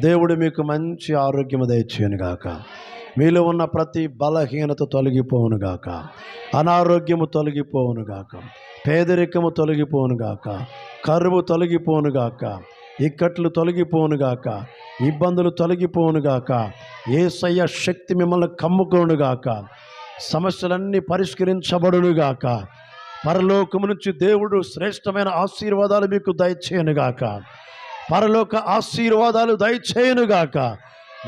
దేవుడు మీకు మంచి ఆరోగ్యము దయచేయను గాక. మీలో ఉన్న ప్రతి బలహీనత తొలగిపోవును గాక. అనారోగ్యము తొలగిపోవును గాక. పేదరికము తొలగిపోవును గాక. కరువు తొలగిపోవును గాక. ఇక్కట్లు తొలగిపోవును గాక. ఇబ్బందులు తొలగిపోవును గాక. ఏసయ్య శక్తి మిమ్మల్ని కమ్ముకోను గాక. సమస్యలన్నీ పరిష్కరించబడును గాక. పరలోకము నుంచి దేవుడు శ్రేష్టమైన ఆశీర్వాదాలు మీకు దయచేయనుగాక పరలోక ఆశీర్వాదాలు దయచేయునుగాక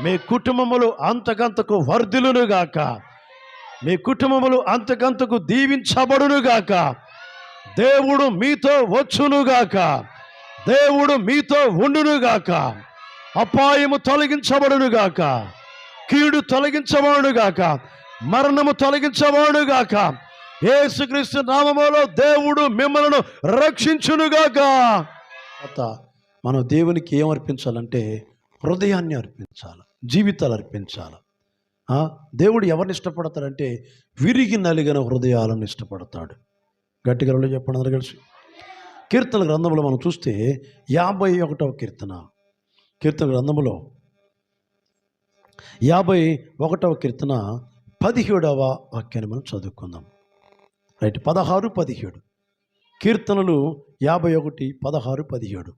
మీ కుటుంబములు అంతకంతకు వర్ధిలునుగాక మీ కుటుంబములు అంతకంతకు దీవించబడునుగాక దేవుడు మీతో వచ్చునుగాక దేవుడు మీతో ఉండునుగాక అపాయము తొలగించబడునుగాక కీడు తొలగించబడునుగాక మరణము తొలగించబడునుగాక యేసుక్రీస్తు నామములో దేవుడు మిమ్మలను రక్షించునుగాక తర్వాత మనం దేవునికి ఏం అర్పించాలంటే హృదయాన్ని అర్పించాలి జీవితాలు అర్పించాలి. దేవుడు ఎవరిని ఇష్టపడతాడంటే విరిగి నలిగిన హృదయాలను ఇష్టపడతాడు. గట్టిగలలో రెండు చెప్పండి అందరూ కలిసి. కీర్తన గ్రంథంలో మనం చూస్తే యాభై ఒకటవ కీర్తన. కీర్తన గ్రంథంలో యాభై ఒకటవ కీర్తన పదిహేడవ వాక్యాన్ని మనం చదువుకుందాం. రైట్ పదహారు పదిహేడు. కీర్తనలు యాభై ఒకటి పదహారు పదిహేడు.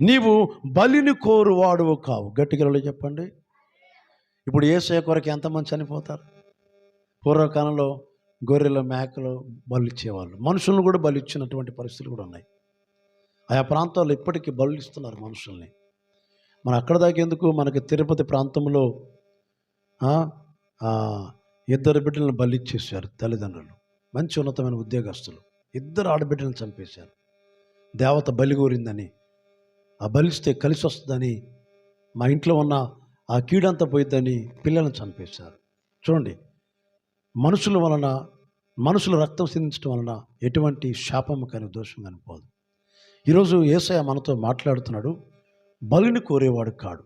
నీవు బలిని కోరువాడువు కావు. గట్టిగలలో చెప్పండి. ఇప్పుడు ఏసయ కొరకు ఎంతమంది చనిపోతారు? పూర్వకాలంలో గొర్రెలు మేకలు బలిచ్చేవాళ్ళు. మనుషులను కూడా బలి ఇచ్చినటువంటి పరిస్థితులు కూడా ఉన్నాయి. ఆయా ప్రాంతాల్లో ఇప్పటికీ బలిస్తున్నారు మనుషుల్ని. మన అక్కడ దాకేందుకు మనకి తిరుపతి ప్రాంతంలో ఇద్దరు బిడ్డలను బలి ఇచ్చేసారు తల్లిదండ్రులు. మంచి ఉన్నతమైన ఉద్యోగస్తులు. ఇద్దరు ఆడబిడ్డలను చంపేశారు. దేవత బలి కోరిందని ఆ బలిస్తే కలిసి వస్తుందని మా ఇంట్లో ఉన్న ఆ కీడంతా పోయిద్దని పిల్లలను చంపేశారు. చూడండి మనుషుల వలన మనుషులు రక్తం సిందించడం వలన ఎటువంటి శాపం కానీ దోషం కానీ పోదు. ఈరోజు ఏసయ మనతో మాట్లాడుతున్నాడు బలిని కోరేవాడు కాడు.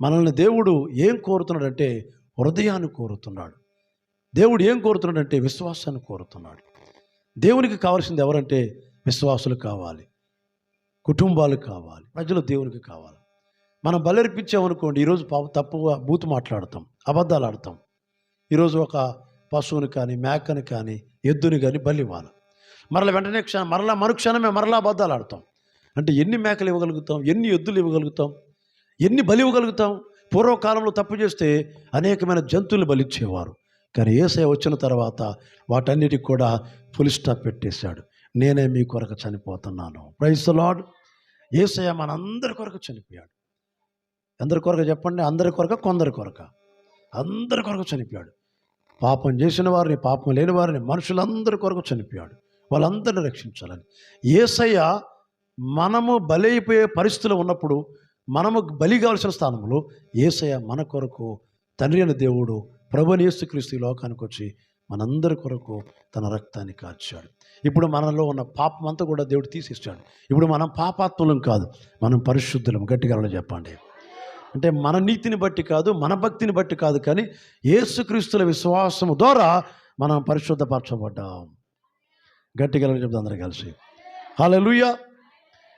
మనల్ని దేవుడు ఏం కోరుతున్నాడంటే హృదయాన్ని కోరుతున్నాడు. దేవుడు ఏం కోరుతున్నాడంటే విశ్వాసాన్ని కోరుతున్నాడు. దేవునికి కావాల్సింది ఎవరంటే విశ్వాసులు కావాలి. కుటుంబాలు కావాలి ప్రజలు దేవునికి కావాలి. మనం బలర్పించామనుకోండి ఈరోజు పాప తప్పుగా బూతు మాట్లాడతాం అబద్ధాలు ఆడతాం. ఈరోజు ఒక పశువుని కానీ మేకని కానీ ఎద్దుని కానీ బలి ఇవ్వాలి మరలా వెంటనే క్షణం మరలా మరుక్షణమే మరలా అబద్ధాలు ఆడతాం. అంటే ఎన్ని మేకలు ఇవ్వగలుగుతాం ఎన్ని ఎద్దులు ఇవ్వగలుగుతాం ఎన్ని బలి ఇవ్వగలుగుతాం? పూర్వకాలంలో తప్పు చేస్తే అనేకమైన జంతువులు బలిచ్చేవారు. కానీ ఏసయ వచ్చిన తర్వాత వాటన్నిటికి కూడా ఫుల్ స్టాప్ పెట్టేశాడు. నేనే మీ కొరకు చనిపోతున్నాను. ప్రైస్ లాడ్ ఏసయ మనందరి కొరకు చనిపోయాడు. అందరి కొరకు చెప్పండి? అందరి కొరక కొందరి కొరక. అందరి కొరకు చనిపోయాడు. పాపం చేసిన వారిని పాపం లేని వారిని మనుషులందరి కొరకు చనిపోయాడు. వాళ్ళందరిని రక్షించాలని. ఏసయ్య మనము బలైపోయే పరిస్థితులు ఉన్నప్పుడు మనము బలి కావాల్సిన స్థానంలో ఏసయ్య మన కొరకు తండ్రి అయిన దేవుడు ప్రభుని యేసుక్రీస్తు లోకానికి వచ్చి మనందరి కొరకు తన రక్తాన్ని కార్చాడు ఇప్పుడు మనలో ఉన్న పాపం అంతా కూడా దేవుడు తీసేస్తాడు ఇప్పుడు మనం పాపాత్ములం కాదు మనం పరిశుద్ధులం. గట్టిగా చెప్పండి. అంటే మన నీతిని బట్టి కాదు మన భక్తిని బట్టి కాదు కానీ ఏసుక్రీస్తుల విశ్వాసము ద్వారా మనం పరిశుద్ధపరచబడ్డాం. గట్టిగా చెప్తాం అందరూ కలిసి. హల్లెలూయా!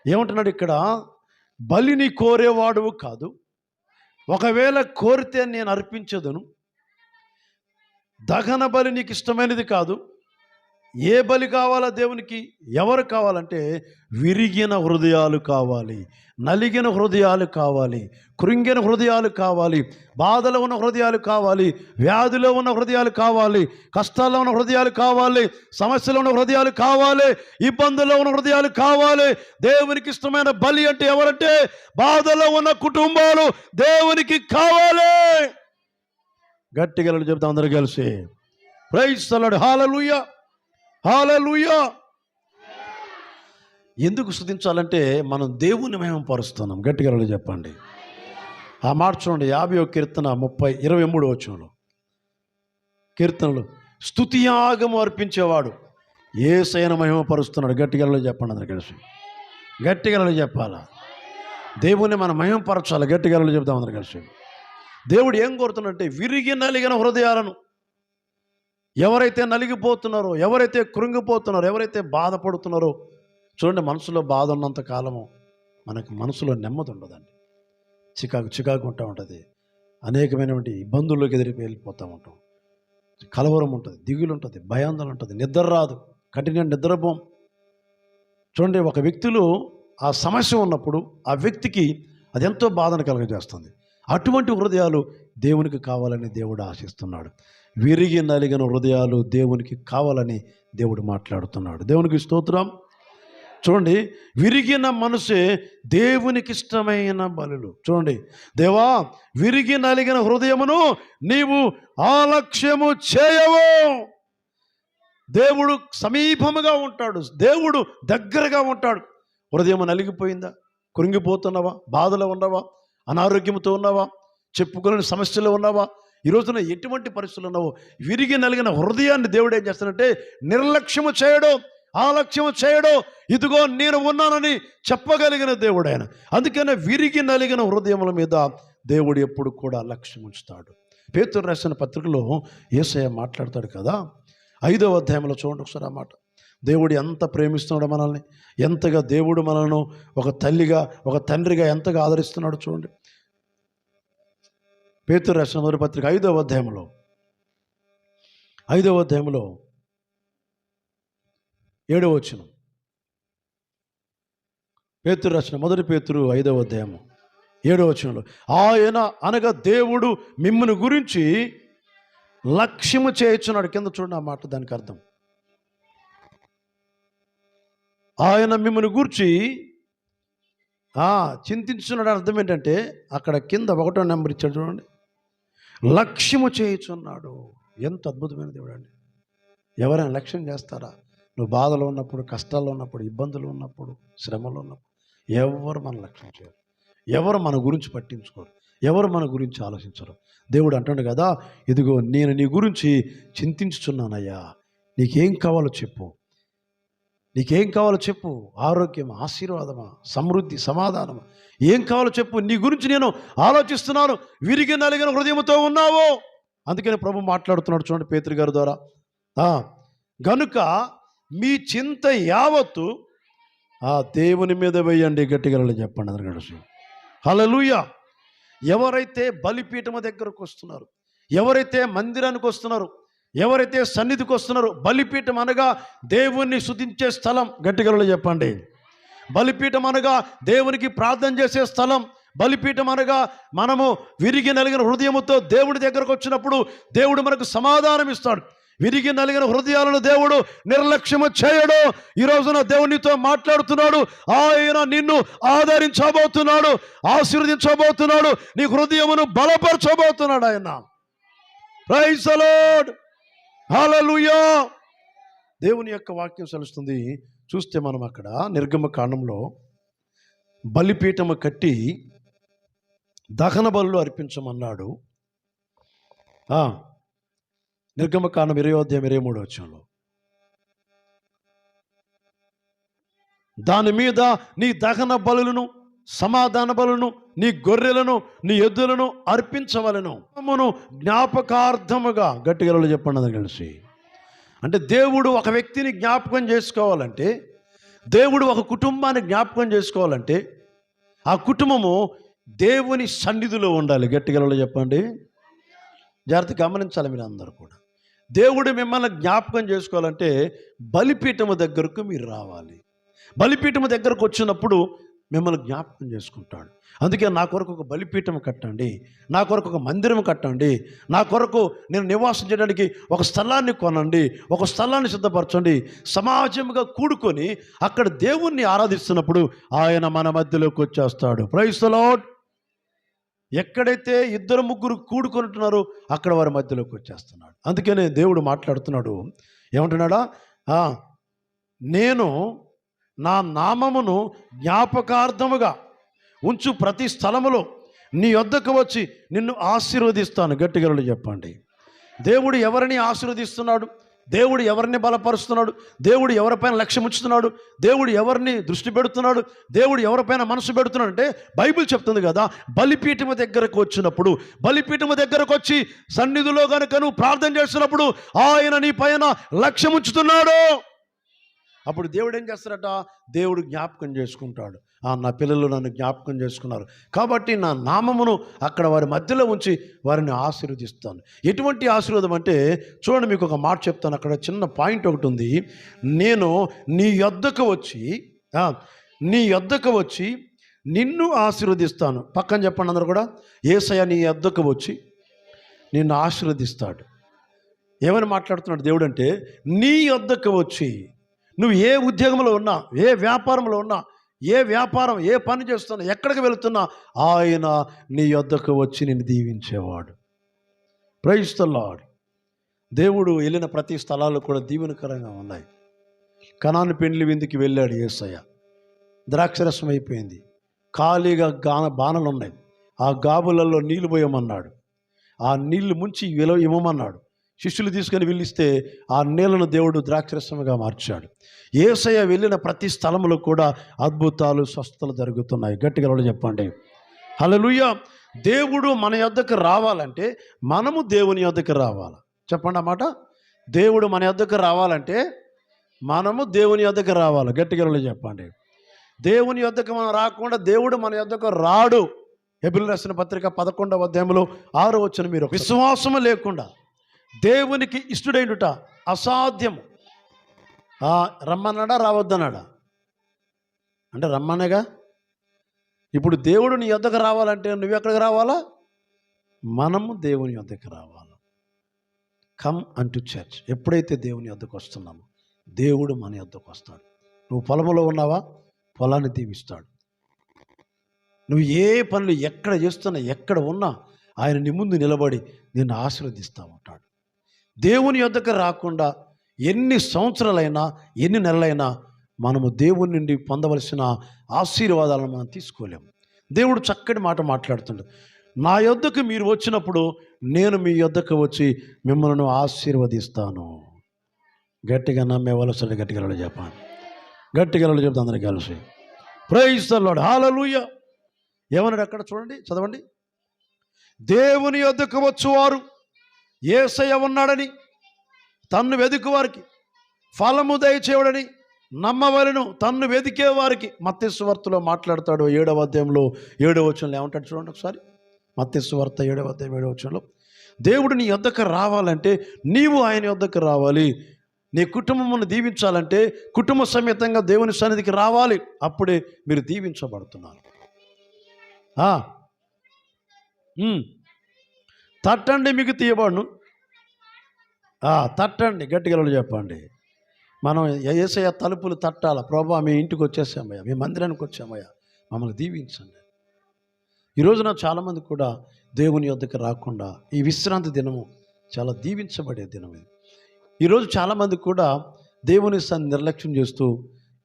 ఏమంటున్నాడు ఇక్కడ? బలిని కోరేవాడు కాదు ఒకవేళ కోరితే నేను అర్పించదును దహన బలి నీకు ఇష్టమైనది కాదు. ఏ బలి కావాలా దేవునికి? ఎవరు కావాలంటే విరిగిన హృదయాలు కావాలి నలిగిన హృదయాలు కావాలి కృంగిన హృదయాలు కావాలి బాధలో ఉన్న హృదయాలు కావాలి వ్యాధిలో ఉన్న హృదయాలు కావాలి కష్టాల్లో ఉన్న హృదయాలు కావాలి సమస్యలో ఉన్న హృదయాలు కావాలి ఇబ్బందుల్లో ఉన్న హృదయాలు కావాలి. దేవునికి ఇష్టమైన బలి అంటే ఎవరంటే బాధలో ఉన్న కుటుంబాలు దేవునికి కావాలి. గట్టిగా చెప్తాం అందరూ కలిసి. ప్రైజ్ తలడు హాలలుయ్యా హాలలుయా ఎందుకు స్థుతించాలంటే మనం దేవుని మేము పరుస్తున్నాం. గట్టిగా చెప్పండి. ఆ మాట చూడండి. యాభై ఒక కీర్తన ముప్పై ఇరవై మూడు వచ్చంలో కీర్తనలు స్థుతియాగము అర్పించేవాడు ఏ సైన మహిమ పరుస్తున్నాడు. గట్టిగా చెప్పండి అందరు కలిసి. గట్టిగలలో చెప్పాలా? దేవుని మనం మహిమపరచాలి గట్టిగా రెండు చెప్తాం అందరు కలిసి. దేవుడు ఏం కోరుతున్నాడంటే విరిగి నలిగిన హృదయాలను ఎవరైతే నలిగిపోతున్నారో ఎవరైతే కృంగిపోతున్నారో ఎవరైతే బాధపడుతున్నారో చూడండి మనసులో బాధ ఉన్నంత కాలము మనకు మనసులో నెమ్మది ఉండదండి. చికాకు చికాకు ఉంటా ఉంటుంది. అనేకమైనటువంటి ఇబ్బందుల్లోకి ఎదిరి వెళ్ళిపోతూ ఉంటాం. కలవరం ఉంటుంది దిగులు ఉంటుంది భయాందోళన ఉంటుంది నిద్ర రాదు కఠిన నిద్రపోం. చూడండి ఒక వ్యక్తిలో ఆ సమస్య ఉన్నప్పుడు ఆ వ్యక్తికి అది ఎంతో బాధను కలుగజేస్తుంది. అటువంటి హృదయాలు దేవునికి కావాలని దేవుడు ఆశిస్తున్నాడు. విరిగి నలిగిన హృదయాలు దేవునికి కావాలని దేవుడు మాట్లాడుతున్నాడు. దేవునికి స్తోత్రం. చూడండి విరిగిన మనసే దేవునికి ఇష్టమైన బలులు. చూడండి దేవా విరిగి నలిగిన హృదయమును నీవు ఆలక్ష్యము చేయవు. దేవుడు సమీపముగా ఉంటాడు. దేవుడు దగ్గరగా ఉంటాడు. హృదయం నలిగిపోయిందా? కృంగిపోతున్నావా? బాధలో ఉన్నవా? అనారోగ్యంతో ఉన్నావా? చెప్పుకోలేని సమస్యలు ఉన్నావా? ఈ రోజున ఎటువంటి పరిస్థితులు ఉన్నావో? విరిగి నలిగిన హృదయాన్ని దేవుడు ఏం చేస్తానంటే నిర్లక్ష్యము చేయడం ఆలక్ష్యము చేయడం. ఇదిగో నేను ఉన్నానని చెప్పగలిగిన దేవుడు ఆయన. అందుకనే విరిగి నలిగిన హృదయముల మీద దేవుడు ఎప్పుడు కూడా లక్ష్యం ఉంచుతాడు. పేతురు రాసిన పత్రికలో ఏసయ్య మాట్లాడతాడు కదా? ఐదవ అధ్యాయంలో చూడండి ఒకసారి ఆ మాట. దేవుడు ఎంత ప్రేమిస్తున్నాడు మనల్ని ఎంతగా దేవుడు మనల్ని ఒక తల్లిగా ఒక తండ్రిగా ఎంతగా ఆదరిస్తున్నాడు చూడండి. పేతురు రాసిన మొదటి పత్రిక ఐదవ అధ్యాయంలో ఐదవ అధ్యాయంలో ఏడవ వచనం. పేతురు రాసిన మొదటి పేతురు ఐదవ అధ్యాయము ఏడవ వచనంలో ఆయన అనగా దేవుడు మిమ్మల్ని గురించి లక్ష్యము చేయించున్నాడు. కింద చూడండి ఆ మాట దానికి అర్థం. ఆయన మిమ్మల్ని గూర్చి చింతించున్నాడు అర్థం ఏంటంటే అక్కడ కింద ఒకటో నెంబర్ ఇచ్చాడు చూడండి. లక్ష్యము చేయుచున్నాడు. ఎంత అద్భుతమైన దేవుడు అండి ఎవరైనా లక్ష్యం చేస్తారా? నువ్వు బాధలో ఉన్నప్పుడు కష్టాల్లో ఉన్నప్పుడు ఇబ్బందులు ఉన్నప్పుడు శ్రమలో ఉన్నప్పుడు ఎవరు మన లక్ష్యం చేయరు. ఎవరు మన గురించి పట్టించుకోరు. ఎవరు మన గురించి ఆలోచించరు. దేవుడు అంటాడు కదా ఇదిగో నేను నీ గురించి చింతించుచున్నానయ్యా. నీకేం కావాలో చెప్పు. నీకేం కావాలో చెప్పు. ఆరోగ్యం ఆశీర్వాదమా సమృద్ధి సమాధానమా? ఏం కావాలో చెప్పు. నీ గురించి నేను ఆలోచిస్తున్నాను. విరిగి నలిగిన హృదయంతో ఉన్నావు. అందుకని ప్రభు మాట్లాడుతున్నాడు చూడండి పేతురు గారి ద్వారా. గనుక మీ చింత యావత్తు ఆ దేవుని మీద వేయండి. గట్టిగా చెప్పండి అందరు కలిసి హల్లెలూయా. ఎవరైతే బలిపీఠము దగ్గరకు వస్తున్నారు ఎవరైతే మందిరానికి వస్తున్నారు ఎవరైతే సన్నిధికి వస్తున్నారో బలిపీఠం అనగా దేవుణ్ణి శుద్ధించే స్థలం. గట్టిగలలో చెప్పండి. బలిపీఠం అనగా దేవునికి ప్రార్థన చేసే స్థలం. బలిపీఠం అనగా మనము విరిగి నలిగిన హృదయముతో దేవుడి దగ్గరకు వచ్చినప్పుడు దేవుడు మనకు సమాధానం ఇస్తాడు. విరిగి నలిగిన హృదయాలను దేవుడు నిర్లక్ష్యము చేయడు. ఈ రోజున దేవునితో మాట్లాడుతున్నాడు. ఆయన నిన్ను ఆదరించబోతున్నాడు ఆశీర్వదించబోతున్నాడు నీ హృదయమును బలపరచబోతున్నాడు ఆయన. Praise lord hallelujah! దేవుని యొక్క వాక్యం సెలుస్తుంది. చూస్తే మనం అక్కడ నిర్గమ కాండంలో బలిపీఠము కట్టి దహన బలు అర్పించమన్నాడు నిర్గమ కాండం ఇరవై అధ్యాయం ఇరవై మూడు వచ్చంలో దాని మీద నీ దహన బలులను సమాధాన బలును నీ గొర్రెలను నీ ఎద్దులను అర్పించవలను. మనము జ్ఞాపకార్థముగా గట్టిగలలో చెప్పండి అందరు కలిసి. అంటే దేవుడు ఒక వ్యక్తిని జ్ఞాపకం చేసుకోవాలంటే దేవుడు ఒక కుటుంబాన్ని జ్ఞాపకం చేసుకోవాలంటే ఆ కుటుంబము దేవుని సన్నిధిలో ఉండాలి. గట్టిగలలో చెప్పండి. జాగ్రత్త గమనించాలి మీరు అందరూ కూడా. దేవుడు మిమ్మల్ని జ్ఞాపకం చేసుకోవాలంటే బలిపీఠము దగ్గరకు మీరు రావాలి. బలిపీఠము దగ్గరకు వచ్చినప్పుడు మిమ్మల్ని జ్ఞాపకం చేసుకుంటాడు. అందుకే నా కొరకు ఒక బలిపీఠం కట్టండి నా కొరకు ఒక మందిరం కట్టండి నా కొరకు నేను నివాసం చేయడానికి ఒక స్థలాన్ని కొనండి ఒక స్థలాన్ని సిద్ధపరచండి సమాజంగా కూడుకొని అక్కడ దేవుణ్ణి ఆరాధిస్తున్నప్పుడు ఆయన మన మధ్యలోకి వచ్చేస్తాడు. ప్రైస్తలాడ్ ఎక్కడైతే ఇద్దరు ముగ్గురు కూడుకుంటున్నారో అక్కడ వారి మధ్యలోకి వచ్చేస్తున్నాడు. అందుకనే దేవుడు మాట్లాడుతున్నాడు. ఏమంటున్నాడా? నేను నా నామమును జ్ఞాపకార్థముగా ఉంచు ప్రతి స్థలములో నీ వద్దకు వచ్చి నిన్ను ఆశీర్వదిస్తాను. గట్టిగా చెప్పండి. దేవుడు ఎవరిని ఆశీర్వదిస్తున్నాడు? దేవుడు ఎవరిని బలపరుస్తున్నాడు? దేవుడు ఎవరిపైన లక్ష్యం ఉంచుతున్నాడు? దేవుడు ఎవరిని దృష్టి పెడుతున్నాడు? దేవుడు ఎవరిపైన మనసు పెడుతున్నాడు? అంటే బైబిల్ చెప్తుంది కదా బలిపీఠము దగ్గరకు వచ్చినప్పుడు బలిపీఠము దగ్గరకు వచ్చి సన్నిధిలో కనుక నువ్వు ప్రార్థన చేస్తున్నప్పుడు ఆయన నీ పైన లక్ష్యం ఉంచుతున్నాడు. అప్పుడు దేవుడు ఏం చేస్తాడట? దేవుడు జ్ఞాపకం చేసుకుంటాడు. "ఆ, నా పిల్లలు నన్ను జ్ఞాపకం చేసుకున్నారు. కాబట్టి నా నామమును అక్కడ వారి మధ్యలో ఉంచి వారిని ఆశీర్వదిస్తాను. ఎటువంటి ఆశీర్వాదం అంటే చూడండి మీకు ఒక మాట చెప్తాను. అక్కడ చిన్న పాయింట్ ఒకటి ఉంది. నేను నీ యొద్దకు వచ్చి నీ యొద్దకు వచ్చి నిన్ను ఆశీర్వదిస్తాను. పక్కన చెప్పండి అందరు కూడా. ఏసయ్య నీ యొద్దకు వచ్చి నిన్ను ఆశీర్వదిస్తాడు. ఏమని మాట్లాడుతున్నాడు దేవుడు అంటే నీ యొద్దకు వచ్చి నువ్వు ఏ ఉద్యోగంలో ఉన్నా ఏ వ్యాపారంలో ఉన్నా ఏ వ్యాపారం ఏ పని చేస్తున్నా ఎక్కడికి వెళుతున్నా ఆయన నీ యొద్దకు వచ్చి నిన్ను దీవించేవాడు. ప్రయిస్తున్నాడు దేవుడు వెళ్ళిన ప్రతి స్థలాలు కూడా దీవెనకరంగా ఉన్నాయి. కణాన్ని పెండ్లి విందుకి వెళ్ళాడు ఏసయ్య. ద్రాక్షరసం అయిపోయింది. ఖాళీగా గాన బాణలు ఉన్నాయి ఆ గాబులలో నీళ్ళు పోయమన్నాడు. ఆ నీళ్ళు ముంచి విలువ ఇవ్వమన్నాడు. శిష్యులు తీసుకొని వెళ్ళిస్తే ఆ నీళ్ళను దేవుడు ద్రాక్షరసముగా మార్చాడు. ఏసయ్య వెళ్ళిన ప్రతి స్థలంలో కూడా అద్భుతాలు స్వస్థలు జరుగుతున్నాయి. గట్టిగా ఎవరు చెప్పండి. హల్లెలూయా! దేవుడు మన యొద్దకు రావాలంటే మనము దేవుని యొద్దకు రావాలి. చెప్పండి అన్నమాట దేవుడు మన యొద్దకు రావాలంటే మనము దేవుని యొద్దకు రావాలి. గట్టిగా ఎవరు చెప్పండి. దేవుని యొద్దకు మనం రాకుండా దేవుడు మన యొద్దకు రాడు. ఎబిల్ రాసిన పత్రిక పదకొండవ అధ్యాయంలో ఆరు వచ్చిన మీరు విశ్వాసము లేకుండా దేవునికి ఇష్టడైనట అసాధ్యం రమ్మన్నాడా? రావద్దన్నాడా? అంటే రమ్మనేగా? ఇప్పుడు దేవుడు నీ యొద్దకు రావాలంటే నువ్వు ఎక్కడికి రావాలా? మనము దేవుని యొద్దకు రావాలి. Come unto church. ఎప్పుడైతే దేవుని యొద్దకు వస్తున్నామో దేవుడు మన యొద్దకు వస్తాడు. నువ్వు పొలంలో ఉన్నావా? పొలాన్ని దీవిస్తాడు. నువ్వు ఏ పనులు ఎక్కడ చేస్తున్నా ఎక్కడ ఉన్నా ఆయన నీ ముందు నిలబడి నిన్ను ఆశీర్వదిస్తూ ఉంటాడు. దేవుని యొద్దకు రాకుండా ఎన్ని సంవత్సరాలైనా ఎన్ని నెలలైనా మనము దేవుని నుండి పొందవలసిన ఆశీర్వాదాలను మనం తీసుకోలేము. దేవుడు చక్కటి మాట మాట్లాడుతుండు. నా యొద్దకు మీరు వచ్చినప్పుడు నేను మీ యొద్దకు వచ్చి మిమ్మల్ని ఆశీర్వదిస్తాను. గట్టిగా నమ్మే గట్టిగా వెళ్ళి చెప్పాను గట్టిగా వెళ్ళి చెప్తాను అందరికి కలిసి ప్రైజ్ లాడ్ హాలూయ ఏమన్నాడు అక్కడ చూడండి చదవండి. దేవుని యొద్దకు వచ్చువారు ఏసయ్య ఉన్నాడని తన్ను వెతుకు వారికి ఫలము దయచేయడని నమ్మవలను తన్ను వెదికే వారికి మత్స్యవార్తలో మాట్లాడతాడు ఏడవ అధ్యాయంలో ఏడవ వచనంలో. ఏమంటాడు చూడండి ఒకసారి. మత్స్యవార్త ఏడవ అధ్యాయం ఏడవ వచనంలో. దేవుడు నీ యొద్దకు రావాలంటే నీవు ఆయన యొద్దకు రావాలి. నీ కుటుంబమును దీవించాలంటే కుటుంబ సమేతంగా దేవుని సన్నిధికి రావాలి. అప్పుడే మీరు దీవించబడుతున్నారు. తట్టండి మీకు తీయబడును. తట్టండి గట్టిగా చెప్పండి. మనం ఏసయ్య తలుపులు తట్టాల? ప్రభా మీ ఇంటికి వచ్చేసామయ్యా మీ మందిరానికి వచ్చామయ్యా మమ్మల్ని దీవించండి. ఈ రోజున చాలామంది కూడా దేవుని యొద్దకు రాకుండా ఈ విశ్రాంతి దినము చాలా దీవించబడే దినం ఇది. ఈరోజు చాలామంది కూడా దేవుని నిర్లక్ష్యం చేస్తూ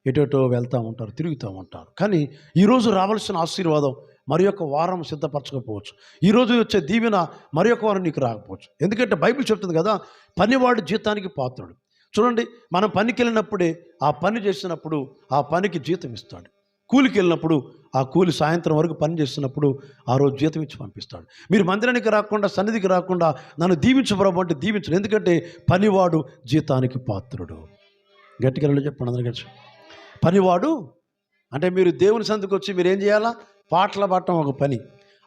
ఎటోటో వెళ్తూ ఉంటారు తిరుగుతూ ఉంటారు. కానీ ఈరోజు రావాల్సిన ఆశీర్వాదం మరి యొక్క వారం సిద్ధపరచకపోవచ్చు. ఈరోజు వచ్చే దీవెన మరి యొక్క వారం నీకు రాకపోవచ్చు. ఎందుకంటే బైబిల్ చెప్తుంది కదా పనివాడు జీతానికి పాత్రుడు. చూడండి మనం పనికి వెళ్ళినప్పుడే ఆ పని చేసినప్పుడు ఆ పనికి జీతం ఇస్తాడు. కూలికి వెళ్ళినప్పుడు ఆ కూలి సాయంత్రం వరకు పని చేస్తున్నప్పుడు ఆ రోజు జీతం ఇచ్చి పంపిస్తాడు. మీరు మందిరానికి రాకుండా సన్నిధికి రాకుండా నన్ను దీవించబడము అంటే దీవించడు. ఎందుకంటే పనివాడు జీతానికి పాత్రుడు. గట్టిగా చెప్పండి అందరికీ కలిసి. పనివాడు అంటే మీరు దేవుని సందుకు వచ్చి మీరు ఏం చేయాలా? పాటలు పాడటం ఒక పని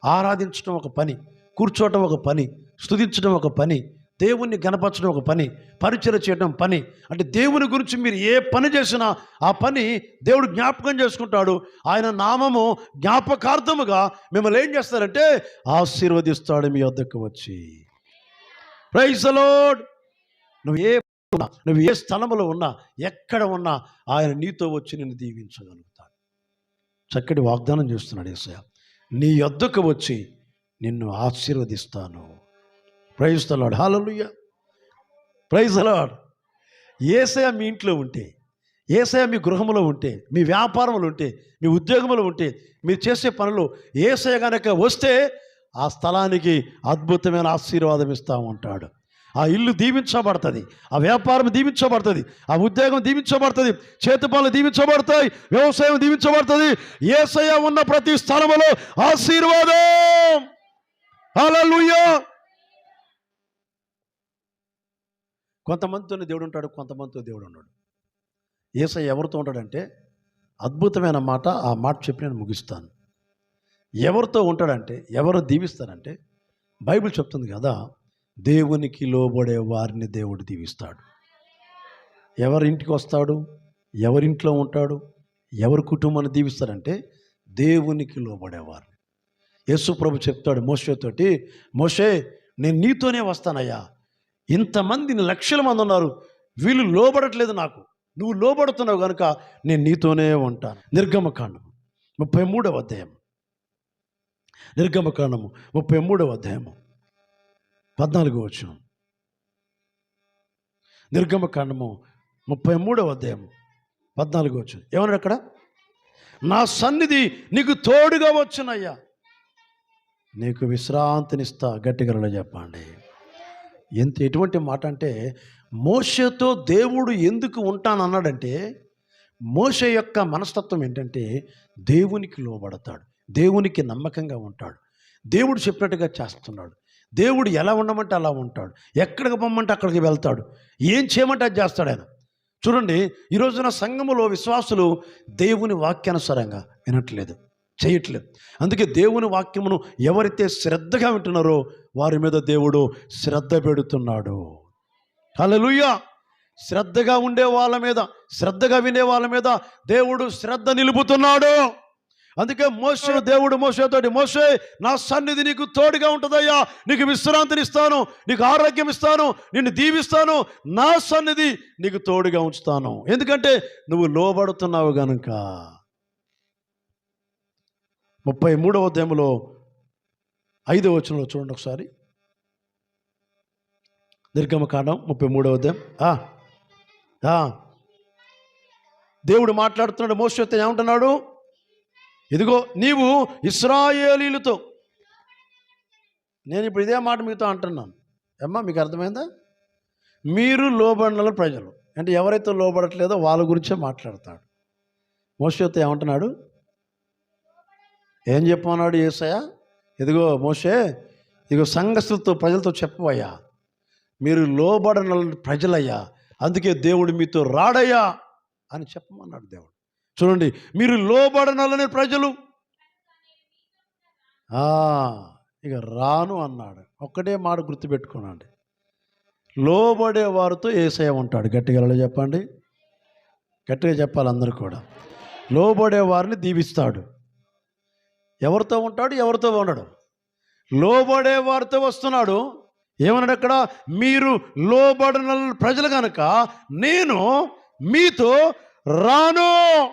ఆరాధించడం ఒక పని కూర్చోవటం ఒక పని స్థుతించడం ఒక పని దేవుణ్ణి గణపరచడం ఒక పని పరిచయం చేయడం పని. అంటే దేవుని గురించి మీరు ఏ పని చేసినా ఆ పని దేవుడు జ్ఞాపకం చేసుకుంటాడు. ఆయన నామము జ్ఞాపకార్థముగా మిమ్మల్ని ఏం చేస్తారంటే ఆశీర్వదిస్తాడు మీ వద్దకు వచ్చి. ప్రైజలోడ్ నువ్వు ఏ నువ్వు ఏ స్థలంలో ఉన్నా ఎక్కడ ఉన్నా ఆయన నీతో వచ్చి నిన్ను దీవించగలను చక్కటి వాగ్దానం చేస్తున్నాడు ఏసయ నీ యొద్దకు వచ్చి నిన్ను ఆశీర్వదిస్తాను. ప్రైజ్ తలాడు హాలలుయ్య ప్రైజ్ అలాడ్ ఏసయ మీ ఇంట్లో ఉంటే ఏసయ మీ గృహంలో ఉంటే మీ వ్యాపారంలో ఉంటే మీ ఉద్యోగంలో ఉంటే మీరు చేసే పనులు ఏసయ కనుక వస్తే ఆ స్థలానికి అద్భుతమైన ఆశీర్వాదం ఇస్తూ ఉంటాడు. ఆ ఇల్లు దీవించబడుతుంది ఆ వ్యాపారం దీవించబడుతుంది ఆ ఉద్యోగం దీవించబడుతుంది చేతి పనులు దీవించబడతాయి వ్యవసాయం దీవించబడుతుంది. ఏసయ ఉన్న ప్రతి స్థలంలో ఆశీర్వాదం. హల్లెలూయా. కొంతమందితో దేవుడు ఉంటాడు కొంతమందితో దేవుడు ఉన్నాడు ఏసై ఎవరితో ఉంటాడంటే అద్భుతమైన మాట ఆ మాట చెప్పి నేను ముగిస్తాను. ఎవరితో ఉంటాడంటే ఎవరు దీవిస్తారంటే బైబిల్ చెప్తుంది కదా దేవునికి లోబడే వారిని దేవుడు దీవిస్తాడు. ఎవరి ఇంటికి వస్తాడు? ఎవరింట్లో ఉంటాడు? ఎవరి కుటుంబాన్ని దీవిస్తారంటే దేవునికి లోబడేవారు యేసు ప్రభు చెప్తాడు మోషేతోటి మోషే నేను నీతోనే వస్తానయ్యా. ఇంతమందిని లక్షల మంది ఉన్నారు. వీళ్ళు లోబడట్లేదు నాకు. నువ్వు లోబడుతున్నావు కనుక నేను నీతోనే ఉంటాను. నిర్గమకాండము ముప్పై మూడవ అధ్యాయం నిర్గమకాండము ముప్పై మూడవ అధ్యాయము. పద్నాలుగు వచ్చిన నిర్గమకాండము ముప్పై మూడవ అధ్యాయము పద్నాలుగు వచ్చు ఏమన్నాడు అక్కడ? నా సన్నిధి నీకు తోడుగా వచ్చునయ్యా. నీకు విశ్రాంతినిస్తా గట్టిగా చెప్పండి. ఎంత ఎటువంటి మాట అంటే మోషతో దేవుడు ఎందుకు ఉంటానన్నాడంటే మోష యొక్క మనస్తత్వం ఏంటంటే దేవునికి లోబడతాడు దేవునికి నమ్మకంగా ఉంటాడు. దేవుడు చెప్పినట్టుగా చేస్తున్నాడు. దేవుడు ఎలా ఉండమంటే అలా ఉంటాడు. ఎక్కడికి పొమ్మంటే అక్కడికి వెళ్తాడు. ఏం చేయమంటే అది చేస్తాడు ఆయన. చూడండి ఈ రోజున సంఘములో విశ్వాసులు దేవుని వాక్యానుసారంగా వినట్లేదు చేయట్లేదు. అందుకే దేవుని వాక్యమును ఎవరైతే శ్రద్ధగా వింటున్నారో వారి మీద దేవుడు శ్రద్ధ పెడుతున్నాడు. అలలుయ్యా శ్రద్ధగా ఉండే వాళ్ళ మీద శ్రద్ధగా వినే వాళ్ళ మీద దేవుడు శ్రద్ధ నిలుపుతున్నాడు. అందుకే మోసే దేవుడు మోసేతోటి మోసే నా సన్నిధి నీకు తోడుగా ఉంటుందయ్యా. నీకు విశ్రాంతిని ఇస్తాను నీకు ఆరోగ్యం ఇస్తాను నిన్ను దీవిస్తాను. నా సన్నిధి నీకు తోడుగా ఉంచుతాను. ఎందుకంటే నువ్వు లోబడుతున్నావు గనుక. ముప్పై మూడవ అధ్యాయంలో ఐదవ వచనంలో చూడండి ఒకసారి. నిర్గమకాండం ముప్పై మూడవ అధ్యాయం. దేవుడు మాట్లాడుతున్నాడు మోసతో ఏమంటున్నాడు? ఇదిగో నీవు ఇస్రాయేలీలతో. నేను ఇప్పుడు ఇదే మాట మీతో అంటున్నాను. అమ్మా మీకు అర్థమైందా? మీరు లోబడిన ప్రజలు. అంటే ఎవరైతే లోబడట్లేదో వాళ్ళ గురించే మాట్లాడతాడు. మోసతో ఏమంటున్నాడు? ఏం చెప్పమన్నాడు ఏసయ్య? ఇదిగో మోషే ఇదిగో సంఘస్థులతో ప్రజలతో చెప్పవయ్యా. మీరు లోబడిన ప్రజలయ్యా. అందుకే దేవుడు మీతో రాడయ్యా అని చెప్పమన్నాడు దేవుడు. చూడండి మీరు లోబడనలని ప్రజలు. ఇక రాను అన్నాడు. ఒక్కటే మాట గుర్తుపెట్టుకోనండి. లోబడే వారితో ఏసయ ఉంటాడు. గట్టిగా ఎలా చెప్పండి? గట్టిగా చెప్పాలి అందరూ కూడా. లోబడే వారిని దీవిస్తాడు. ఎవరితో ఉంటాడు? ఎవరితో ఉండడు? లోబడే వారితో వస్తున్నాడు. ఏమన్నాడు అక్కడ? మీరు లోబడిన ప్రజలు కనుక నేను మీతో రాను.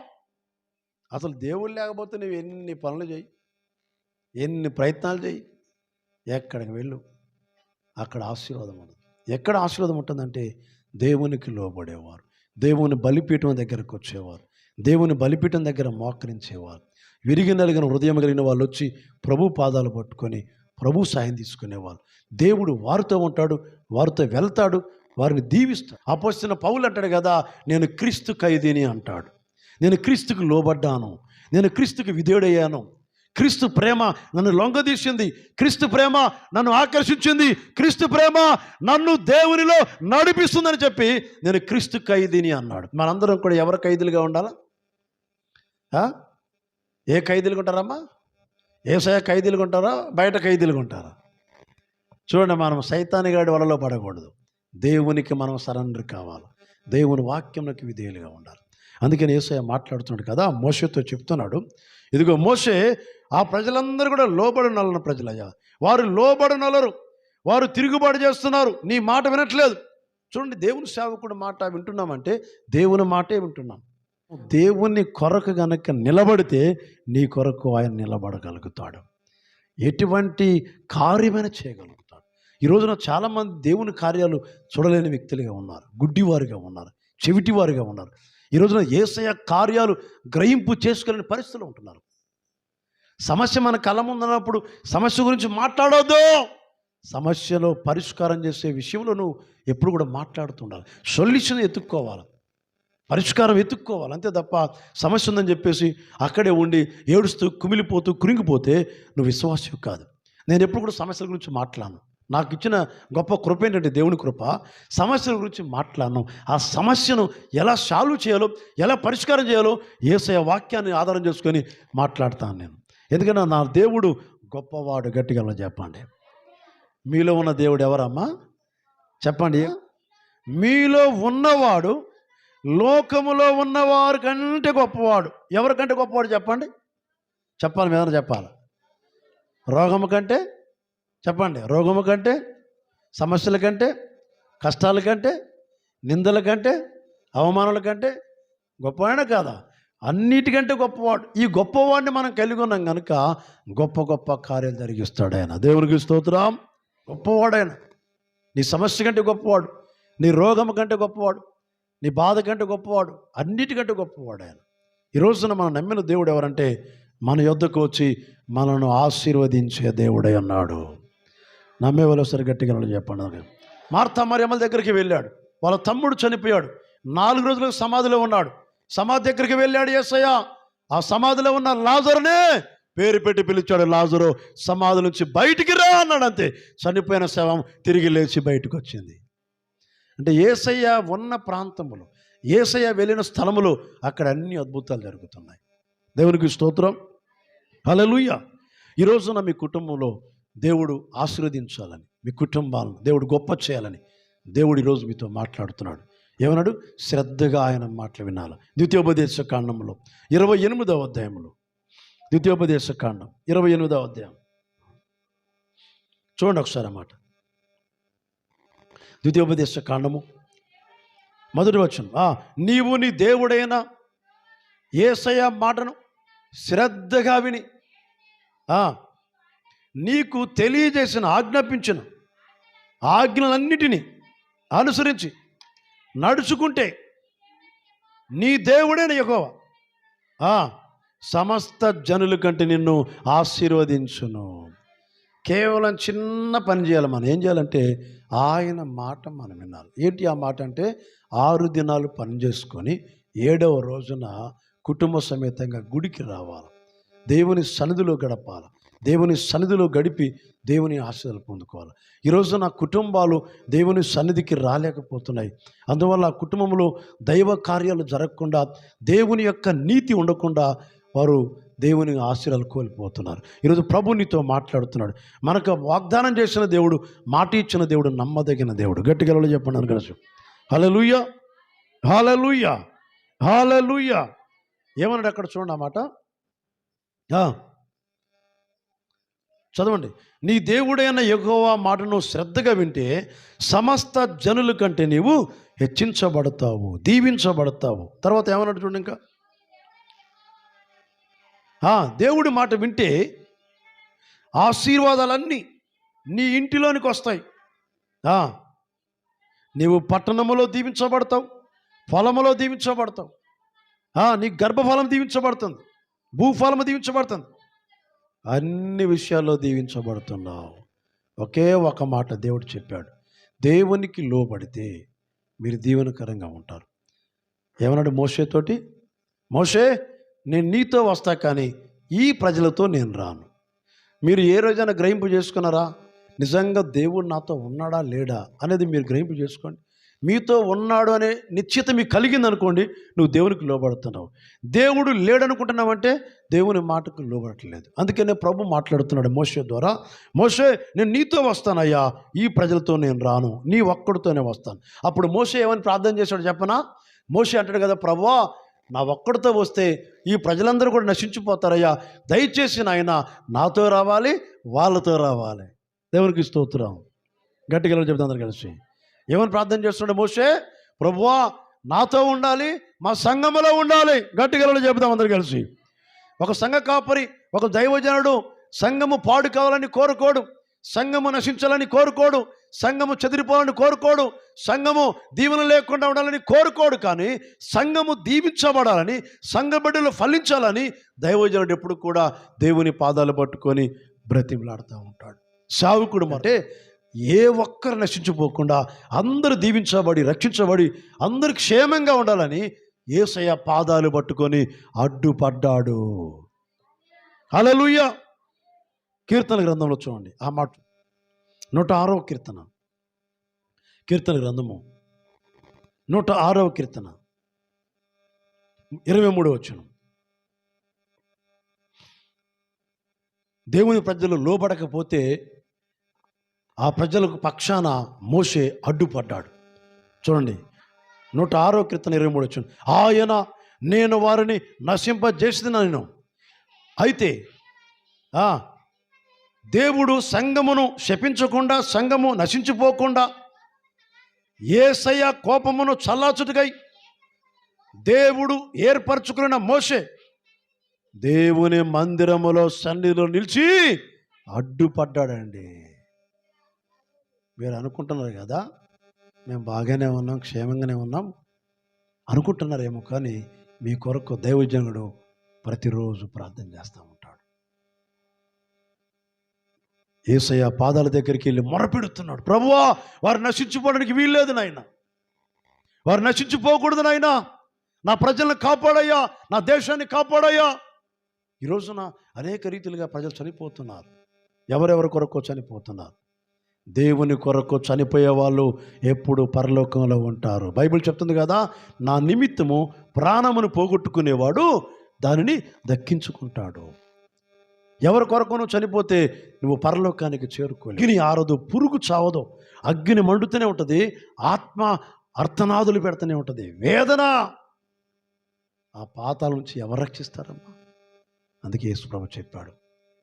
అసలు దేవుడు లేకపోతే నువ్వు ఎన్ని పనులు చేయి? ఎన్ని ప్రయత్నాలు చేయి? ఎక్కడికి వెళ్ళు? అక్కడ ఆశీర్వాదం ఉండదు. ఎక్కడ ఆశీర్వాదం ఉంటుందంటే దేవునికి లోబడేవారు. దేవుని బలిపీఠం దగ్గరకు వచ్చేవారు. దేవుని బలిపీఠం దగ్గర మోకరించేవారు. విరిగి నలిగిన హృదయం కలిగిన వాళ్ళు వచ్చి ప్రభు పాదాలు పట్టుకొని ప్రభు సాయం తీసుకునేవాళ్ళు దేవుడు వారితో ఉంటాడు వారితో వెళ్తాడు వారిని దీవిస్తాడు. అపోస్తున్న పౌలు అంటాడు కదా నేను క్రీస్తు ఖైదీని అంటాడు. నేను క్రీస్తుకు లోబడ్డాను. నేను క్రీస్తుకు విధేయుడయ్యాను. క్రీస్తు ప్రేమ నన్ను లొంగదీసింది. క్రీస్తు ప్రేమ నన్ను ఆకర్షించింది. క్రీస్తు ప్రేమ నన్ను దేవునిలో నడిపిస్తుందని చెప్పి నేను క్రీస్తు ఖైదీని అన్నాడు. మనందరం కూడా ఎవరు ఖైదీలుగా ఉండాలా? ఏ ఖైదీలుగా ఉంటారమ్మా? ఏసయ ఖైదీలుగా ఉంటారా? బయట ఖైదీలుగా ఉంటారా? చూడండి మనం సైతానిగాడి వలలో పడకూడదు. దేవునికి మనం సరెండర్ కావాలి. దేవుని వాక్యంలోకి విధేయులుగా ఉండాలి. అందుకని ఏసయ్య మాట్లాడుతున్నాడు కదా మోసతో చెప్తున్నాడు. ఇదిగో మోసే ఆ ప్రజలందరూ కూడా లోబడి ప్రజలయ్యా. వారు లోబడి నలరు వారు తిరుగుబాటు చేస్తున్నారు. నీ మాట వినట్లేదు. చూడండి దేవుని సేవకుడు మాట వింటున్నామంటే దేవుని మాటే వింటున్నాం. దేవుని కొరకు గనక నిలబడితే నీ కొరకు ఆయన నిలబడగలుగుతాడు. ఎటువంటి కార్యమైన చేయగలుగుతాడు. ఈ రోజున చాలామంది దేవుని కార్యాలు చూడలేని వ్యక్తులుగా ఉన్నారు. గుడ్డివారుగా ఉన్నారు. చెవిటివారుగా ఉన్నారు. ఈ రోజున ఏసయ కార్యాలు గ్రహింపు చేసుకోలేని పరిస్థితులు ఉంటున్నారు. సమస్య మన కళ్ళ ముందున్నప్పుడు సమస్య గురించి మాట్లాడొద్దు. సమస్యలో పరిష్కారం చేసే విషయంలో నువ్వు ఎప్పుడు కూడా మాట్లాడుతుండాలి. సొల్యూషన్ ఎత్తుక్కోవాలి. పరిష్కారం ఎత్తుక్కోవాలి. అంతే తప్ప సమస్య ఉందని చెప్పేసి అక్కడే ఉండి ఏడుస్తూ కుమిలిపోతూ కురింగిపోతే నువ్వు విశ్వాసం కాదు. నేను ఎప్పుడు కూడా సమస్యల గురించి మాట్లాడను. నాకు ఇచ్చిన గొప్ప కృప ఏంటంటే దేవుని కృప. సమస్యల గురించి మాట్లాడను. ఆ సమస్యను ఎలా సాల్వ్ చేయాలో ఎలా పరిష్కారం చేయాలో ఏసయ వాక్యాన్ని ఆధారం చేసుకొని మాట్లాడతాను నేను. ఎందుకంటే నా దేవుడు గొప్పవాడు గట్టిగా చెప్పండి. మీలో ఉన్న దేవుడు ఎవరమ్మా? చెప్పండి. మీలో ఉన్నవాడు లోకములో ఉన్నవారి కంటే గొప్పవాడు. ఎవరికంటే గొప్పవాడు చెప్పండి? చెప్పాలి మీద చెప్పాలి. రోగము కంటే చెప్పండి. రోగము కంటే సమస్యల కంటే కష్టాల కంటే నిందల కంటే అవమానాల కంటే గొప్పవాడే కాదా? అన్నిటికంటే గొప్పవాడు. ఈ గొప్పవాడిని మనం కలిగి ఉన్నాం కనుక గొప్ప గొప్ప కార్యాలు జరిగిస్తాడు ఆయన. దేవునికి స్తోత్రం. గొప్పవాడైన. నీ సమస్య కంటే గొప్పవాడు. నీ రోగం కంటే గొప్పవాడు. నీ బాధ కంటే గొప్పవాడు. అన్నిటికంటే గొప్పవాడు ఆయన. ఈ రోజున మనం నమ్మిన దేవుడు ఎవరంటే మన యొద్దకు వచ్చి మనను ఆశీర్వదించే దేవుడై అన్నాడు నమ్మే వాళ్ళు ఒకసారి గట్టిగా చెప్పండి నాకు. మార్తా మరియమ్మల దగ్గరికి వెళ్ళాడు. వాళ్ళ తమ్ముడు చనిపోయాడు. నాలుగు రోజులకు సమాధిలో ఉన్నాడు. సమాధి దగ్గరికి వెళ్ళాడు ఏసయ్య. ఆ సమాధిలో ఉన్న లాజరునే పేరు పెట్టి పిలిచాడు. లాజరు సమాధి నుంచి బయటికి రా అన్నాడు అంతే. చనిపోయిన శవం తిరిగి లేచి బయటకు వచ్చింది. అంటే ఏసయ్య ఉన్న ప్రాంతములో ఏసయ్య వెళ్ళిన స్థలములో అక్కడ అన్ని అద్భుతాలు జరుగుతున్నాయి. దేవునికి స్తోత్రం. హలలుయ్య ఈరోజున మీ కుటుంబంలో దేవుడు ఆశీర్వదించాలని మీ కుటుంబాలను దేవుడు గొప్ప చేయాలని దేవుడు ఈరోజు మీతో మాట్లాడుతున్నాడు. ఏమన్నాడు? శ్రద్ధగా ఆయన మాటలు వినాలి. ద్వితీయోపదేశ కాండంలో ఇరవై ఎనిమిదవ అధ్యాయంలో ద్వితీయోపదేశ కాండం ఇరవై ఎనిమిదవ అధ్యాయం. చూడండి ఒకసారి అన్నమాట ద్వితీయోపదేశ కాండము మొదటి వచ్చిన నీవు నీ దేవుడైన ఏసయ మాటను శ్రద్ధగా విని నీకు తెలియజేసిన ఆజ్ఞాపించిన ఆజ్ఞలన్నిటినీ అనుసరించి నడుచుకుంటే నీ దేవుడే యెహోవా. సమస్త జనుల కంటే నిన్ను ఆశీర్వదించును. కేవలం చిన్న పని చేయాలి మనం. ఏం చేయాలంటే ఆయన మాట మనం వినాలి. ఏంటి ఆ మాట అంటే ఆరు దినాలు పని చేసుకొని ఏడవ రోజున కుటుంబ సమేతంగా గుడికి రావాలి. దేవుని సన్నిధిలో గడపాలి. దేవుని సన్నిధిలో గడిపి దేవుని ఆశీర్వాదాలు పొందుకోవాలి. ఈరోజు నా కుటుంబాలు దేవుని సన్నిధికి రాలేకపోతున్నాయి. అందువల్ల ఆ కుటుంబంలో దైవ కార్యాలు జరగకుండా దేవుని యొక్క నీతి ఉండకుండా వారు దేవుని ఆశీర్వాదాలు కోల్పోతున్నారు. ఈరోజు ప్రభు నీతో మాట్లాడుతున్నాడు. మనకు వాగ్దానం చేసిన దేవుడు మాట ఇచ్చిన దేవుడు నమ్మదగిన దేవుడు. గట్టిగలలో చెప్పండి అనుకోవచ్చు హలలుయ హలలుయ హలలుయ ఏమన్నాడు అక్కడ చూడండి అన్నమాట చదవండి. నీ దేవుడైన ఎగువ మాటను శ్రద్ధగా వింటే సమస్త జనుల కంటే నీవు హెచ్చించబడతావు దీవించబడతావు. తర్వాత ఏమన్నాడు చూడండి ఇంకా? దేవుడి మాట వింటే ఆశీర్వాదాలన్నీ నీ ఇంటిలోనికి వస్తాయి. నీవు పట్టణములో దీవించబడతావు పొలములో దీవించబడతావు. నీ గర్భఫలం దీవించబడుతుంది భూఫలము దీవించబడుతుంది. అన్ని విషయాల్లో దీవించబడుతున్నావు. ఒకే ఒక మాట దేవుడు చెప్పాడు. దేవునికి లోబడితే మీరు దీవెనకరంగా ఉంటారు. ఏమన్నాడు మోషేతోటి మోషే నేను నీతో వస్తా కానీ ఈ ప్రజలతో నేను రాను. మీరు ఏ రోజైనా గ్రహింపు చేసుకున్నారా? నిజంగా దేవుడు నాతో ఉన్నాడా లేడా అనేది మీరు గ్రహింపు చేసుకోండి. మీతో ఉన్నాడు అనే నిశ్చిత మీకు కలిగింది అనుకోండి నువ్వు దేవునికి లోబడుతున్నావు. దేవుడు లేడనుకుంటున్నావంటే దేవుని మాటకు లోబడట్లేదు. అందుకనే ప్రభు మాట్లాడుతున్నాడు మోసే ద్వారా. మోసే నేను నీతో వస్తానయ్యా. ఈ ప్రజలతో నేను రాను. నీ ఒక్కడితోనే వస్తాను. అప్పుడు మోసే ఏమని ప్రార్థన చేశాడు చెప్పనా? మోసే అంటాడు కదా ప్రభువా నా ఒక్కడితో వస్తే ఈ ప్రజలందరూ కూడా నశించిపోతారయ్యా. దయచేసి నాయన నాతో రావాలి వాళ్ళతో రావాలి. దేవునికి స్తోత్రం. గట్టిగా చెప్తాను అందరు కలిసి. ఏమని ప్రార్థన చేస్తున్నాడు మోసే ప్రభువా నాతో ఉండాలి మా సంఘములో ఉండాలి. గట్టిగలలో చెబుతాం అందరు కలిసి. ఒక సంఘ కాపరి ఒక దైవజనుడు సంఘము పాడు కావాలని కోరుకోడు సంఘము నశించాలని కోరుకోడు సంఘము చెదిరిపోవాలని కోరుకోడు సంఘము దీవెన లేకుండా ఉండాలని కోరుకోడు కానీ సంఘము దీవించబడాలని సంఘ బిడ్డలు ఫలించాలని దైవజనుడు ఎప్పుడు కూడా దేవుని పాదాలు పట్టుకొని బ్రతిమలాడుతూ ఉంటాడు. సావుకుడు అంటే ఏ ఒక్కరు నశించిపోకుండా అందరూ దీవించబడి రక్షించబడి అందరు క్షేమంగా ఉండాలని ఏసయ్య పాదాలు పట్టుకొని అడ్డుపడ్డాడు. అలలుయ్య కీర్తన గ్రంథంలో చూడండి. ఆ మాట నూట ఆరవ కీర్తన. కీర్తన గ్రంథము నూట ఆరవ కీర్తన. ఇరవై మూడవ వచ్చును దేవుని ప్రజలు లోబడకపోతే ఆ ప్రజలకు పక్షాన మోసే అడ్డుపడ్డాడు. చూడండి నూట ఆరో కీర్తన ఇరవై మూడు వచ్చింది. ఆయన నేను వారిని నశింపజేసిన నేను. అయితే దేవుడు సంఘమును శపించకుండా సంఘము నశించిపోకుండా ఏసయ్య కోపమును చల్లాచుటికై దేవుడు ఏర్పరచుకున్న మోసే దేవుని మందిరములో సన్నిధిలో నిలిచి అడ్డుపడ్డాడండి. మీరు అనుకుంటున్నారు కదా మేము బాగానే ఉన్నాం క్షేమంగానే ఉన్నాం అనుకుంటున్నారేమో కానీ మీ కొరకు దైవజనుడు ప్రతిరోజు ప్రార్థన చేస్తూ ఉంటాడు. ఏసయ్య పాదాల దగ్గరికి వెళ్ళి మొరపెడుతున్నాడు. ప్రభువా వారు నశించిపోవడానికి వీల్లేదు నాయన. వారు నశించిపోకూడదు నాయన. నా ప్రజలను కాపాడయ్యా. నా దేశాన్ని కాపాడయ్యా. ఈ రోజున అనేక రీతిలుగా ప్రజలు చనిపోతున్నారు. ఎవరెవరి కొరకు చనిపోతున్నారు. దేవుని కొరకు చనిపోయే వాళ్ళు ఎప్పుడు పరలోకంలో ఉంటారు. బైబిల్ చెప్తుంది కదా నా నిమిత్తము ప్రాణమును పోగొట్టుకునేవాడు దానిని దక్కించుకుంటాడు. ఎవరి కొరకు నువ్వు చనిపోతే నువ్వు పరలోకానికి చేరుకో అగ్ని ఆరదు పురుగు చావదు అగ్ని మండుతూనే ఉంటుంది ఆత్మ అర్థనాదులు పెడుతూనే ఉంటుంది. వేదన! ఆ పాతాల నుంచి ఎవరు రక్షిస్తారమ్మా? అందుకే యేసుప్రభు చెప్పాడు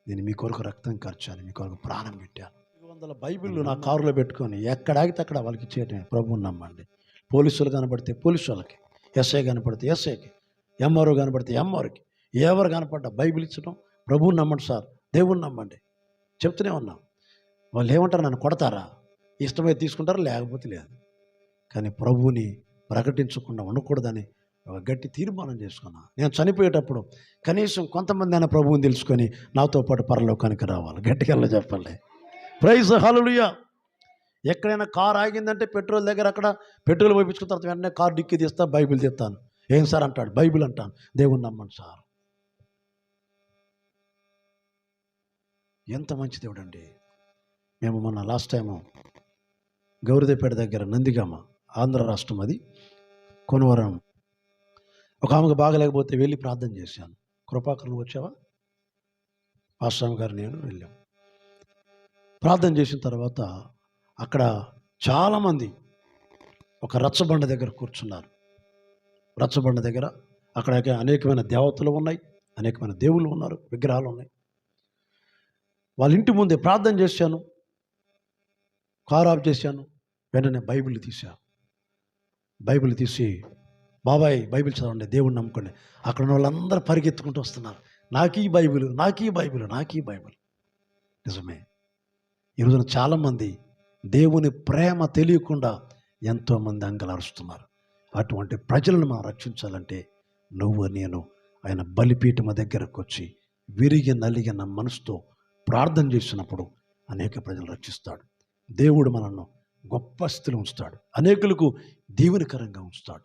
నేను మీ కొరకు రక్తం ఖర్చాను మీ కొరకు ప్రాణం పెట్టాను. వందల బైబిళ్ళు నా కారులో పెట్టుకొని ఎక్కడ ఆగితే అక్కడ వాళ్ళకి ఇచ్చేయటమే ప్రభువుని నమ్మండి. పోలీసులు కనపడితే పోలీసు వాళ్ళకి ఎస్ఐ కనపడితే ఎస్ఐకి ఎంఆర్ఓ కనపడితే ఎంఆర్ఓకి ఎవరు కనపడ్డా బైబిల్ ఇచ్చడం ప్రభువుని నమ్మండి సార్ దేవుని నమ్మండి. చెప్తూనే ఉన్నాం. వాళ్ళు ఏమంటారు నన్ను కొడతారా? ఇష్టమైతే తీసుకుంటారా? లేకపోతే లేదు. కానీ ప్రభువుని ప్రకటించకుండా ఉండకూడదని ఒక గట్టి తీర్మానం చేసుకున్నా. నేను చనిపోయేటప్పుడు కనీసం కొంతమంది అయినా ప్రభువుని తెలుసుకొని నాతో పాటు పరలోకానికి రావాలి. గట్టికెళ్ళ చెప్పాలి ప్రైజ్ హలుయ ఎక్కడైనా కార్ ఆగిందంటే పెట్రోల్ దగ్గర అక్కడ పెట్రోల్ పోయించుకున్న తర్వాత వెంటనే కార్ డిక్కి తీస్తా బైబిల్ తీస్తాను. ఏం సార్ అంటాడు? బైబిల్ అంటాను. దేవుని నమ్మండి సార్. ఎంత మంచి దేవుడు అండి మేము మొన్న లాస్ట్ టైము గౌరదేపేట దగ్గర నందిగామ ఆంధ్ర రాష్ట్రం అది కొనవరం. ఒక ఆమెకు బాగలేకపోతే వెళ్ళి ప్రార్థన చేశాను. కృపాకరణ వచ్చావా? ఆశ్రమ గారు నేను వెళ్ళాం. ప్రార్థన చేసిన తర్వాత అక్కడ చాలామంది ఒక రచ్చబండ దగ్గర కూర్చున్నారు. రచ్చబండ దగ్గర అక్కడ అనేకమైన దేవతలు ఉన్నాయి అనేకమైన దేవుళ్ళు ఉన్నారు విగ్రహాలు ఉన్నాయి. వాళ్ళ ఇంటి ముందే ప్రార్థన చేశాను కార్ ఆఫ్ చేశాను వెంటనే బైబిల్ తీసా బైబిల్ తీసి బాబాయ్ బైబిల్ చదవండి దేవుణ్ణి నమ్ముకోండి. అక్కడ ఉన్న వాళ్ళందరూ పరిగెత్తుకుంటూ వస్తున్నారు. నాకు ఈ బైబిల్ నాకు ఈ బైబిల్ నాకు ఈ బైబిల్. నిజమే. ఈరోజున చాలామంది దేవుని ప్రేమ తెలియకుండా ఎంతోమంది అంగలారుస్తున్నారు అటువంటి ప్రజలను మనం రక్షించాలంటే నువ్వు నేను ఆయన బలిపీఠమ దగ్గరకు వచ్చి విరిగి నలిగిన మనసుతో ప్రార్థన చేసినప్పుడు అనేక ప్రజలు రక్షిస్తాడు. దేవుడు మనల్ని గొప్ప స్థితిలో ఉంచుతాడు. అనేకులకు దీవెనకరంగా ఉంచుతాడు.